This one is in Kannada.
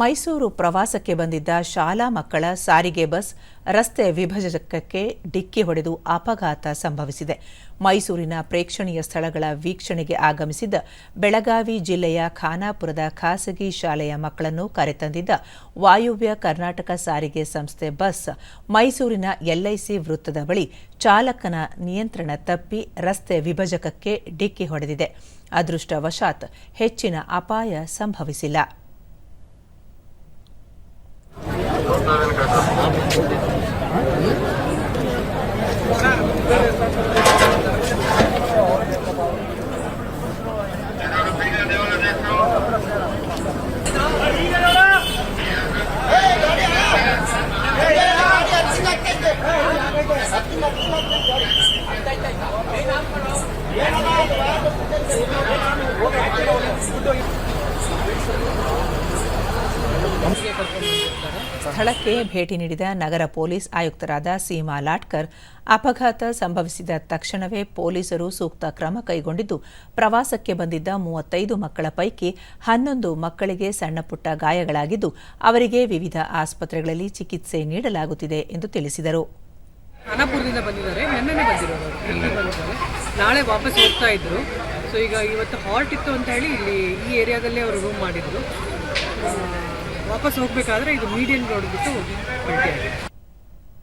ಮೈಸೂರು ಪ್ರವಾಸಕ್ಕೆ ಬಂದಿದ್ದ ಶಾಲಾ ಮಕ್ಕಳ ಸಾರಿಗೆ ಬಸ್ ರಸ್ತೆ ವಿಭಜಕಕ್ಕೆ ಡಿಕ್ಕಿ ಹೊಡೆದು ಅಪಘಾತ ಸಂಭವಿಸಿದೆ. ಮೈಸೂರಿನ ಪ್ರೇಕ್ಷಣೀಯ ಸ್ಥಳಗಳ ವೀಕ್ಷಣೆಗೆ ಆಗಮಿಸಿದ್ದ ಬೆಳಗಾವಿ ಜಿಲ್ಲೆಯ ಖಾನಾಪುರದ ಖಾಸಗಿ ಶಾಲೆಯ ಮಕ್ಕಳನ್ನು ಕರೆತಂದಿದ್ದ ವಾಯುವ್ಯ ಕರ್ನಾಟಕ ಸಾರಿಗೆ ಸಂಸ್ಥೆ ಬಸ್ ಮೈಸೂರಿನ ಎಲ್ಐಸಿ ವೃತ್ತದ ಬಳಿ ಚಾಲಕನ ನಿಯಂತ್ರಣ ತಪ್ಪಿ ರಸ್ತೆ ವಿಭಜಕಕ್ಕೆ ಡಿಕ್ಕಿ ಹೊಡೆದಿದೆ. ಅದೃಷ್ಟವಶಾತ್ ಹೆಚ್ಚಿನ ಅಪಾಯ ಸಂಭವಿಸಿಲ್ಲ. Hey, ಸ್ಥಳಕ್ಕೆ ಭೇಟಿ ನೀಡಿದ ನಗರ ಪೊಲೀಸ್ ಆಯುಕ್ತರಾದ ಸೀಮಾ ಲಾಟ್ಕರ್, ಅಪಘಾತ ಸಂಭವಿಸಿದ ತಕ್ಷಣವೇ ಪೊಲೀಸರು ಸೂಕ್ತ ಕ್ರಮ ಕೈಗೊಂಡಿದ್ದು, ಪ್ರವಾಸಕ್ಕೆ ಬಂದಿದ್ದ ಮೂವತ್ತೈದು ಮಕ್ಕಳ ಪೈಕಿ ಹನ್ನೊಂದು ಮಕ್ಕಳಿಗೆ ಸಣ್ಣಪುಟ್ಟ ಗಾಯಗಳಾಗಿದ್ದು, ಅವರಿಗೆ ವಿವಿಧ ಆಸ್ಪತ್ರೆಗಳಲ್ಲಿ ಚಿಕಿತ್ಸೆ ನೀಡಲಾಗುತ್ತಿದೆ ಎಂದು ತಿಳಿಸಿದರು. ಬಂದಿದ್ದಾರೆ. ನಿನ್ನೆ ನಾಳೆ ವಾಪಸ್ ಹೋಗ್ತಾ ಇದ್ರು. ಸೊ ಈಗ ಇವತ್ತು ಹಾಲ್ಟ್ ಇತ್ತು ಅಂತ ಹೇಳಿ ಇಲ್ಲಿ ಈ ಏರಿಯಾದಲ್ಲೇ ಅವರು ರೂಮ್ ಮಾಡಿದ್ರು. ವಾಪಸ್ ಹೋಗಬೇಕಾದ್ರೆ ಇದು ಮೀಡಿಯನ್ ರೋಡ್ ಬಿಟ್ಟು ಹೋಗಿ ಆಗಿದೆ.